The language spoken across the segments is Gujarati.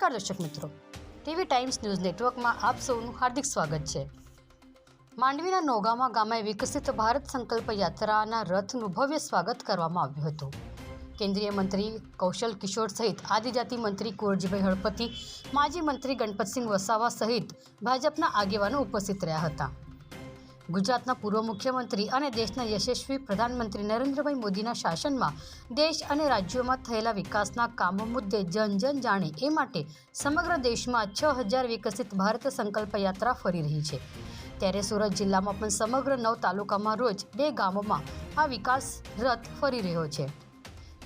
મિત્રો. ટીવી ટાઈમ્સ ન્યૂઝ નેટવર્કમાં આપ સૌનું હાર્દિક સ્વાગત છે. માંડવીના નોગામા ગામે વિકસિત ભારત સંકલ્પ યાત્રાના રથનું ભવ્ય સ્વાગત કરવામાં આવ્યું હતું. કેન્દ્રીય મંત્રી કૌશલ કિશોર સહિત આદિજાતિ મંત્રી કુંવરજીભાઈ હળપતિ, માજી મંત્રી ગણપતસિંહ વસાવા સહિત ભાજપના આગેવાનો ઉપસ્થિત રહ્યા હતા. ગુજરાતના પૂર્વ મુખ્યમંત્રી અને દેશના યશસ્વી પ્રધાનમંત્રી નરેન્દ્રભાઈ મોદીના શાસનમાં દેશ અને રાજ્યોમાં થયેલા વિકાસના કામો મુદ્દે જન જન જાણે એ માટે સમગ્ર દેશમાં છ હજાર વિકસિત ભારત સંકલ્પ યાત્રા ફરી રહી છે. ત્યારે સુરત જિલ્લામાં પણ સમગ્ર નવ તાલુકામાં રોજ બે ગામોમાં આ વિકાસ રથ ફરી રહ્યો છે.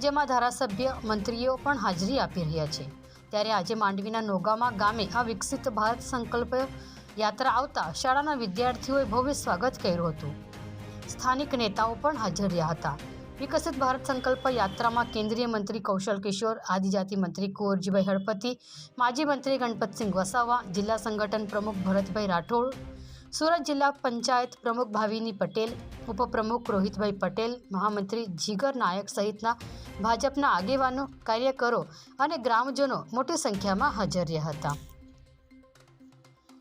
જેમાં ધારાસભ્ય મંત્રીઓ પણ હાજરી આપી રહ્યા છે. ત્યારે આજે માંડવીના નોગામા ગામે આ વિકસિત ભારત સંકલ્પ યાત્રા આવતા શાળાના વિદ્યાર્થીઓએ ભવ્ય સ્વાગત કર્યું હતું. સ્થાનિક નેતાઓ પણ હાજર રહ્યા હતા. વિકસિત ભારત સંકલ્પ યાત્રામાં કેન્દ્રીય મંત્રી કૌશલ કિશોર, આદિજાતિ મંત્રી કુંવરજીભાઈ હળપતિ, માજી મંત્રી ગણપતસિંહ વસાવા, જિલ્લા સંગઠન પ્રમુખ ભરતભાઈ રાઠોડ, સુરત જિલ્લા પંચાયત પ્રમુખ ભાવિની પટેલ, ઉપપ્રમુખ રોહિતભાઈ પટેલ, મહામંત્રી જીગર નાયક સહિતના ભાજપના આગેવાનો, કાર્યકરો અને ગ્રામજનો મોટી સંખ્યામાં હાજર રહ્યા હતા.